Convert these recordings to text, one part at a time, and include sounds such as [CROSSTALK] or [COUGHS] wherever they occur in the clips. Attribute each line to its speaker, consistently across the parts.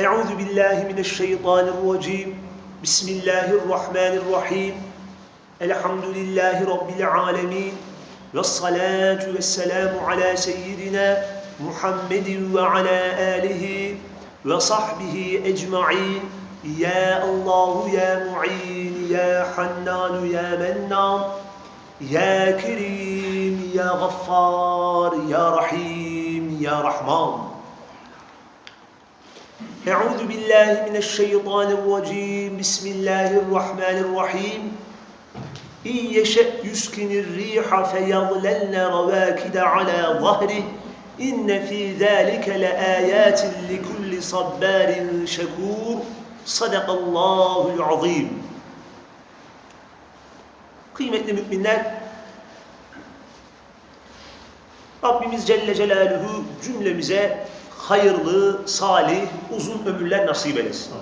Speaker 1: Euzu billahi mineşşeytanirracim. Bismillahirrahmanirrahim. Elhamdülillahi rabbil alamin. Ve salatu vesselamu ala seyyidina Muhammedin ve ala alihi ve sahbihi ecmaîn. Ya Allahu ya Mu'in ya Hannan ya Mennan. Ya Kerim ya Gaffar ya Rahim ya Rahman. Euzu billahi mineşşeytanirracim. Bismillahirrahmanirrahim. İn yeşe yuskinir riha feyaghlelne ravakide ala zahrih. İnne fî zâlike le âyâtin li kulli sabbârin şekûr. Sadakallâhul azîm. Kıymetli müminler, Rabbimiz Celle Celaluhu cümlemize hayırlı, salih, uzun ömürler nasip eylesin.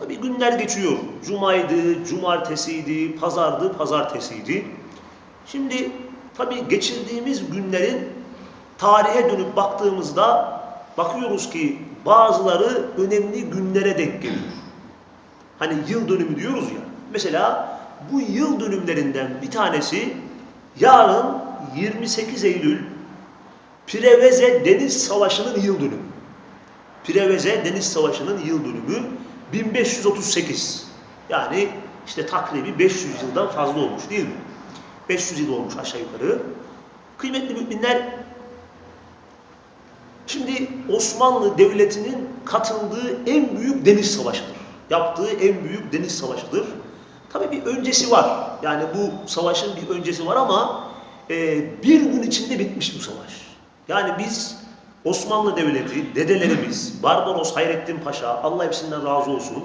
Speaker 1: Tabi günler geçiyor. Cumaydı, cumartesiydi, pazardı, pazartesiydi. Şimdi tabi geçirdiğimiz günlerin tarihe dönüp baktığımızda bakıyoruz ki bazıları önemli günlere denk geliyor. Hani yıl dönümü diyoruz ya. Mesela bu yıl dönümlerinden bir tanesi yarın 28 Eylül Preveze Deniz Savaşı'nın yıl dönümü. Preveze Deniz Savaşı'nın yıl dönümü 1538. Yani işte takribi 500 yıldan fazla olmuş değil mi? 500 yıl olmuş aşağı yukarı. Kıymetli müminler, şimdi Osmanlı Devleti'nin katıldığı en büyük deniz savaşıdır. Yaptığı en büyük deniz savaşıdır. Tabii bir öncesi var. Yani bu savaşın bir öncesi var ama e, bir gün içinde bitmiş bu savaş. Yani biz Osmanlı Devleti, dedelerimiz, Barbaros Hayrettin Paşa, Allah hepsinden razı olsun.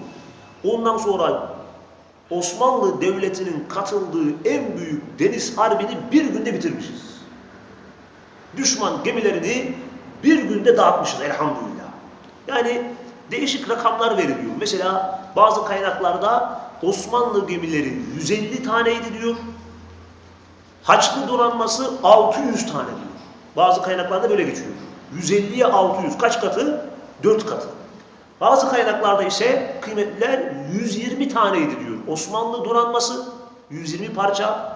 Speaker 1: Ondan sonra Osmanlı Devleti'nin katıldığı en büyük deniz harbini bir günde bitirmişiz. Düşman gemilerini bir günde dağıtmışız elhamdülillah. Yani değişik rakamlar veriliyor. Mesela bazı kaynaklarda Osmanlı gemileri 150 taneydi diyor. Haçlı donanması 600 tane diyor. Bazı kaynaklarda böyle geçiyor. 150'ye 600. Kaç katı? 4 katı. Bazı kaynaklarda ise kıymetliler 120 taneydi diyor. Osmanlı donanması 120 parça.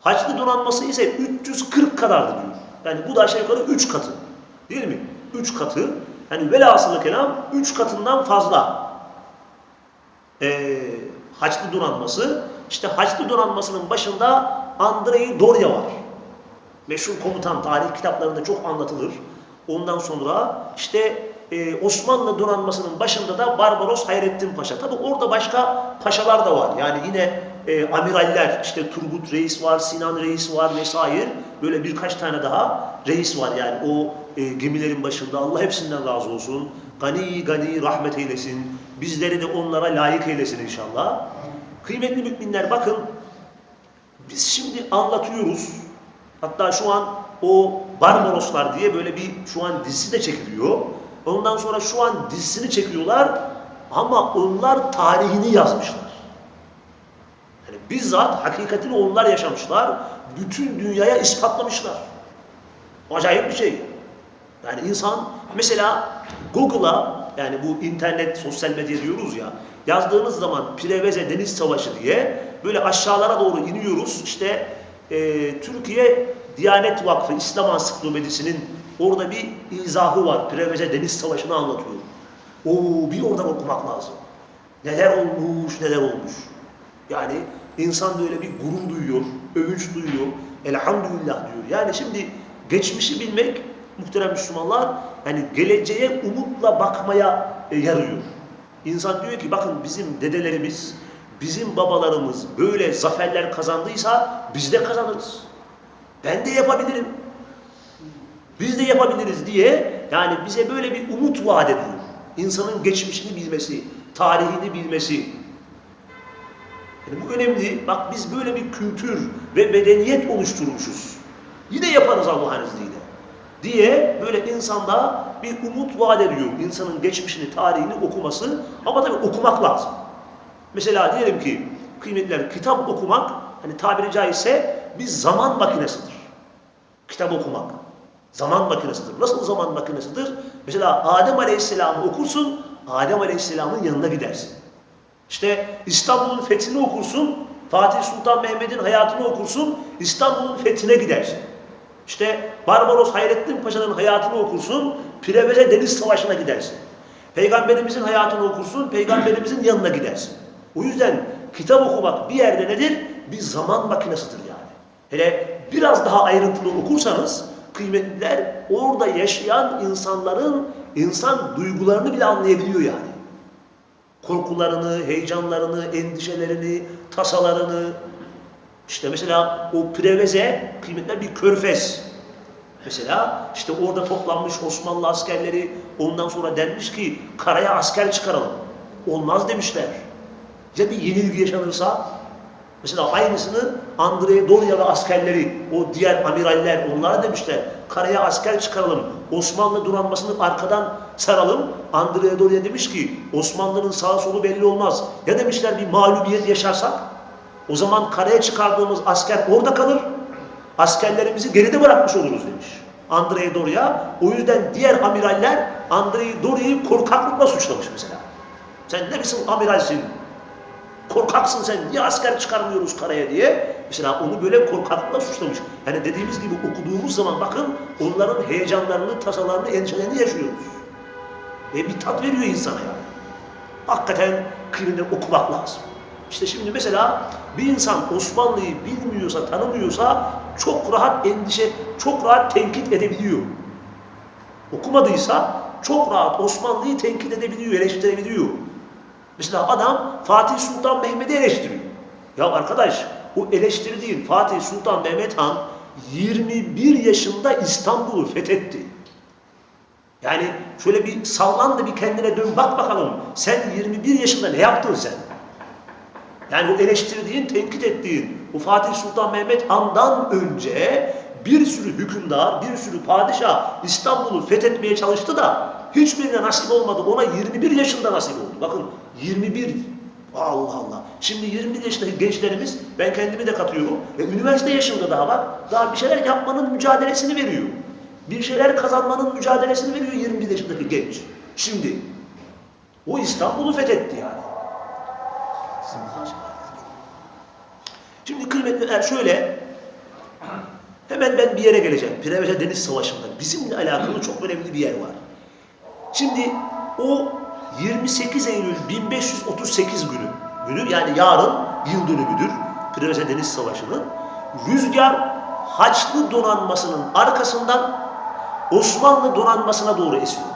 Speaker 1: Haçlı donanması ise 340 kadardı diyor. Yani bu da aşağı yukarı 3 katı. Değil mi? 3 katı. Yani velhasılı kelam 3 katından fazla. Ee, Haçlı donanması. İşte Haçlı donanmasının başında Andrei Dorya var meşhur komutan tarih kitaplarında çok anlatılır. Ondan sonra işte e, Osmanlı donanmasının başında da Barbaros Hayrettin Paşa. Tabi orada başka paşalar da var. Yani yine e, amiraller, işte Turgut Reis var, Sinan Reis var vesaire. Böyle birkaç tane daha reis var yani o e, gemilerin başında. Allah hepsinden razı olsun. Gani gani rahmet eylesin. Bizleri de onlara layık eylesin inşallah. Kıymetli müminler bakın biz şimdi anlatıyoruz. Hatta şu an o Barbaroslar diye böyle bir şu an dizisi de çekiliyor. Ondan sonra şu an dizisini çekiyorlar ama onlar tarihini yazmışlar. Yani bizzat hakikatini onlar yaşamışlar. Bütün dünyaya ispatlamışlar. Acayip bir şey. Yani insan mesela Google'a yani bu internet, sosyal medya diyoruz ya yazdığımız zaman Preveze Deniz Savaşı diye böyle aşağılara doğru iniyoruz. İşte e, Türkiye Diyanet Vakfı İslam Ansiklopedisi'nin orada bir izahı var. Preveze Deniz Savaşı'nı anlatıyor. Oo, bir oradan okumak lazım. Neler olmuş, neler olmuş. Yani insan böyle bir gurur duyuyor, övünç duyuyor. Elhamdülillah diyor. Yani şimdi geçmişi bilmek muhterem Müslümanlar yani geleceğe umutla bakmaya e, yarıyor. İnsan diyor ki bakın bizim dedelerimiz, bizim babalarımız böyle zaferler kazandıysa biz de kazanırız. Ben de yapabilirim. Biz de yapabiliriz diye yani bize böyle bir umut vaat ediyor. İnsanın geçmişini bilmesi, tarihini bilmesi. Yani bu önemli. Bak biz böyle bir kültür ve medeniyet oluşturmuşuz. Yine yaparız Allah'ın izniyle. Diye böyle insanda bir umut vaat ediyor. İnsanın geçmişini, tarihini okuması. Ama tabii okumak lazım. Mesela diyelim ki kıymetliler kitap okumak hani tabiri caizse bir zaman makinesidir. Kitap okumak. Zaman makinesidir. Nasıl zaman makinesidir? Mesela Adem Aleyhisselam'ı okursun, Adem Aleyhisselam'ın yanına gidersin. İşte İstanbul'un fethini okursun, Fatih Sultan Mehmet'in hayatını okursun, İstanbul'un fethine gidersin. İşte Barbaros Hayrettin Paşa'nın hayatını okursun, Preveze Deniz Savaşı'na gidersin. Peygamberimizin hayatını okursun, Peygamberimizin yanına gidersin. O yüzden kitap okumak bir yerde nedir? Bir zaman makinesidir yani. Hele biraz daha ayrıntılı okursanız kıymetliler orada yaşayan insanların insan duygularını bile anlayabiliyor yani. Korkularını, heyecanlarını, endişelerini, tasalarını. İşte mesela o Preveze kıymetli bir körfez. Mesela işte orada toplanmış Osmanlı askerleri ondan sonra denmiş ki karaya asker çıkaralım. Olmaz demişler. Ya bir yenilgi yaşanırsa mesela aynısını Andrei Dorya ve askerleri o diğer amiraller onlara demişler karaya asker çıkaralım. Osmanlı donanmasını arkadan saralım. Andrei Dorya demiş ki Osmanlı'nın sağ solu belli olmaz. Ya demişler bir mağlubiyet yaşarsak o zaman karaya çıkardığımız asker orada kalır. Askerlerimizi geride bırakmış oluruz demiş. Andrei Dorya. O yüzden diğer amiraller Andrei Dorya'yı korkaklıkla suçlamış mesela. Sen ne biçim amiralsin? Korkaksın sen, niye asker çıkarmıyoruz karaya diye. Mesela onu böyle korkaklıkla suçlamış. Yani dediğimiz gibi okuduğumuz zaman bakın onların heyecanlarını, tasalarını, endişelerini yaşıyoruz. E bir tat veriyor insana yani. Hakikaten kıymetini okumak lazım. İşte şimdi mesela bir insan Osmanlı'yı bilmiyorsa, tanımıyorsa çok rahat endişe, çok rahat tenkit edebiliyor. Okumadıysa çok rahat Osmanlı'yı tenkit edebiliyor, eleştirebiliyor. Mesela adam Fatih Sultan Mehmet'i eleştiriyor. Ya arkadaş o eleştirdiğin Fatih Sultan Mehmet Han 21 yaşında İstanbul'u fethetti. Yani şöyle bir sallan da bir kendine dön bak bakalım. Sen 21 yaşında ne yaptın sen? Yani o eleştirdiğin, tenkit ettiğin o Fatih Sultan Mehmet Han'dan önce bir sürü hükümdar, bir sürü padişah İstanbul'u fethetmeye çalıştı da hiçbirine nasip olmadı. Ona 21 yaşında nasip oldu. Bakın 21. Allah Allah. Şimdi 21 yaşındaki gençlerimiz, ben kendimi de katıyorum. E, üniversite yaşında daha var. Daha bir şeyler yapmanın mücadelesini veriyor. Bir şeyler kazanmanın mücadelesini veriyor 21 yaşındaki genç. Şimdi o İstanbul'u fethetti yani. Şimdi kıymetliler şöyle, hemen ben bir yere geleceğim. Preveze Deniz Savaşı'nda bizimle alakalı çok önemli bir yer var. Şimdi o 28 Eylül 1538 günü, günü yani yarın yıl dönümüdür Preveze Deniz Savaşı'nın. Rüzgar Haçlı donanmasının arkasından Osmanlı donanmasına doğru esiyor.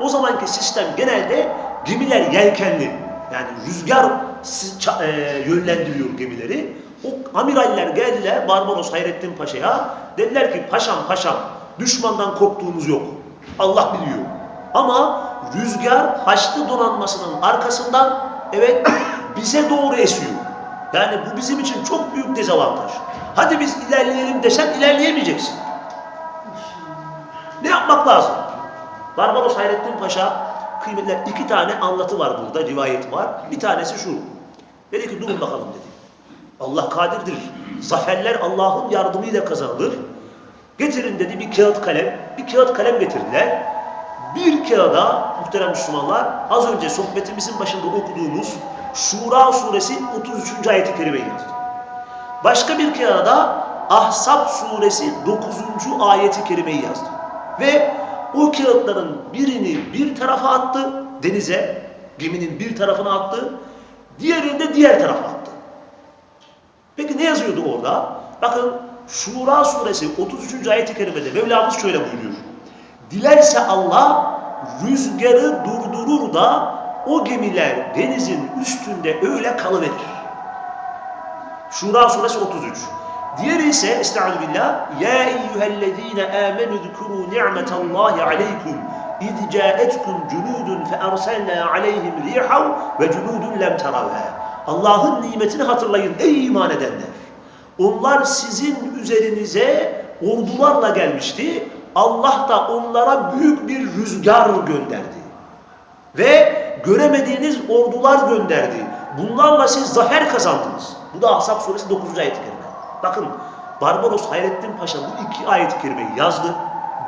Speaker 1: O zamanki sistem genelde gemiler yelkenli. Yani rüzgar e, yönlendiriyor gemileri. O amiraller geldiler Barbaros Hayrettin Paşa'ya. Dediler ki paşam paşam düşmandan korktuğumuz yok. Allah biliyor. Ama rüzgar Haçlı donanmasının arkasından evet [COUGHS] bize doğru esiyor. Yani bu bizim için çok büyük dezavantaj. Hadi biz ilerleyelim desen ilerleyemeyeceksin. Ne yapmak lazım? Barbaros Hayrettin Paşa kıymetler iki tane anlatı var burada, rivayet var. Bir tanesi şu. Dedi ki durun bakalım dedi. Allah kadirdir. Zaferler Allah'ın yardımıyla kazanılır. Getirin dedi bir kağıt kalem. Bir kağıt kalem getirdiler. Bir kağıda muhterem Müslümanlar az önce sohbetimizin başında okuduğumuz Şura suresi 33. ayeti kerimeyi yazdı. Başka bir kağıda Ahzab suresi 9. ayeti kerimeyi yazdı. Ve o kağıtların birini bir tarafa attı, denize, geminin bir tarafına attı, diğerini de diğer tarafa attı. Peki ne yazıyordu orada? Bakın Şura suresi 33. ayet-i kerimede Mevlamız şöyle buyuruyor. Dilerse Allah rüzgarı durdurur da o gemiler denizin üstünde öyle kalıverir. Şura suresi 33. Diğeri ise Estaizu billah Ya eyyühellezine amenu zükuru ni'metallahi aleykum cunudun fe erselna aleyhim rihav ve cunudun lem teravha Allah'ın nimetini hatırlayın ey iman edenler. Onlar sizin üzerinize ordularla gelmişti. Allah da onlara büyük bir rüzgar gönderdi. Ve göremediğiniz ordular gönderdi. Bunlarla siz zafer kazandınız. Bu da Ahzab suresi 9. ayet-i kerime. Bakın Barbaros Hayrettin Paşa bu iki ayet-i kerimeyi yazdı.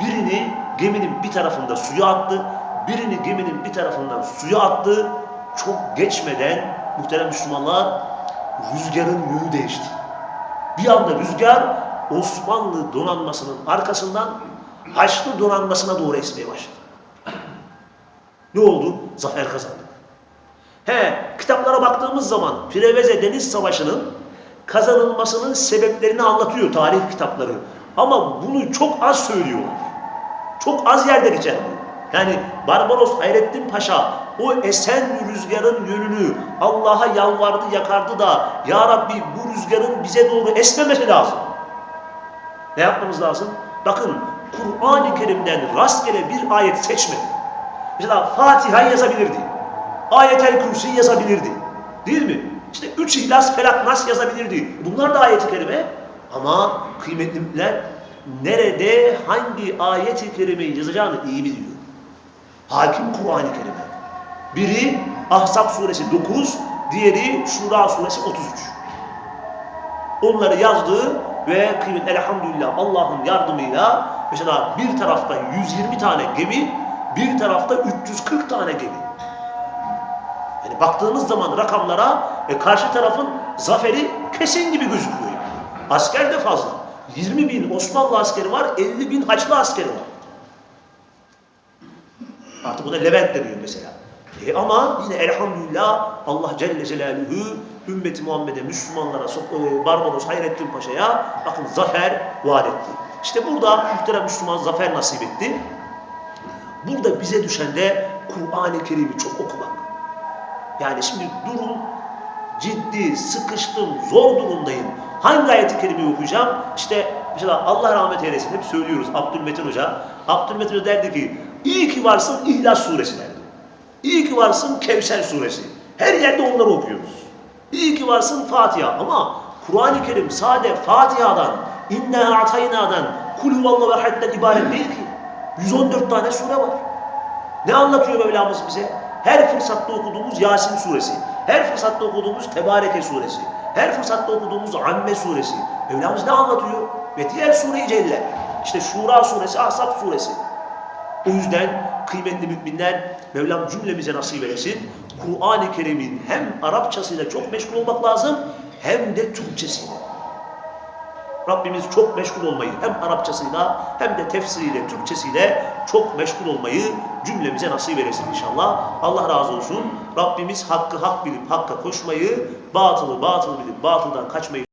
Speaker 1: Birini geminin bir tarafında suya attı. birini geminin bir tarafından suya attı. Çok geçmeden muhterem Müslümanlar rüzgarın yönü değişti. Bir anda rüzgar Osmanlı donanmasının arkasından Haçlı donanmasına doğru esmeye başladı. Ne oldu? Zafer kazandık. He, kitaplara baktığımız zaman Preveze Deniz Savaşı'nın kazanılmasının sebeplerini anlatıyor tarih kitapları. Ama bunu çok az söylüyorlar. Çok az yerde geçer bu. Yani Barbaros Hayrettin Paşa o esen rüzgarın yönünü Allah'a yalvardı yakardı da Ya Rabbi bu rüzgarın bize doğru esmemesi lazım. Ne yapmamız lazım? Bakın Kur'an-ı Kerim'den rastgele bir ayet seçmedi. Mesela Fatiha yazabilirdi. Ayet-el Kürsi yazabilirdi. Değil mi? İşte üç ihlas, felak, nas yazabilirdi. Bunlar da ayet-i kerime. Ama kıymetliler nerede hangi ayet-i kerimeyi yazacağını iyi biliyor. Hakim Kur'an-ı Kerime. Biri Ahzab suresi 9, diğeri Şura suresi 33. Onları yazdı ve kıymet elhamdülillah Allah'ın yardımıyla mesela bir tarafta 120 tane gemi, bir tarafta 340 tane gemi. Yani baktığınız zaman rakamlara e, karşı tarafın zaferi kesin gibi gözüküyor. Asker de fazla. 20 bin Osmanlı askeri var, 50 bin Haçlı askeri var. Artık buna Levent deniyor mesela. E ama yine elhamdülillah Allah Celle Celaluhu ümmeti Muhammed'e, Müslümanlara, e, Barbaros Hayrettin Paşa'ya bakın zafer vaat etti. İşte burada muhterem Müslüman zafer nasip etti. Burada bize düşen de Kur'an-ı Kerim'i çok okumak. Yani şimdi durum ciddi, sıkıştım, zor durumdayım. Hangi ayeti kerimeyi okuyacağım? İşte mesela Allah rahmet eylesin hep söylüyoruz Abdülmetin Hoca. Abdülmetin Hoca derdi ki iyi ki varsın İhlas suresi derdi. İyi ki varsın Kevser suresi. Her yerde onları okuyoruz. İyi ki varsın Fatiha ama Kur'an-ı Kerim sade Fatiha'dan, İnna Atayna'dan, Kulüvallahu ve Hadden ibaret değil ki. 114 tane sure var. Ne anlatıyor Mevlamız bize? Her fırsatta okuduğumuz Yasin suresi, her fırsatta okuduğumuz Tebareke suresi, her fırsatta okuduğumuz Amme suresi. Mevlamız ne anlatıyor? Ve diğer sure-i celler. İşte Şura suresi, Ahzab suresi. O yüzden kıymetli müminler Mevlam cümlemize nasip eylesin. Kur'an-ı Kerim'in hem Arapçasıyla çok meşgul olmak lazım hem de Türkçesiyle. Rabbimiz çok meşgul olmayı hem Arapçasıyla hem de tefsiriyle, Türkçesiyle çok meşgul olmayı cümlemize nasip eylesin inşallah. Allah razı olsun. Rabbimiz hakkı hak bilip hakka koşmayı, batılı batıl bilip batıldan kaçmayı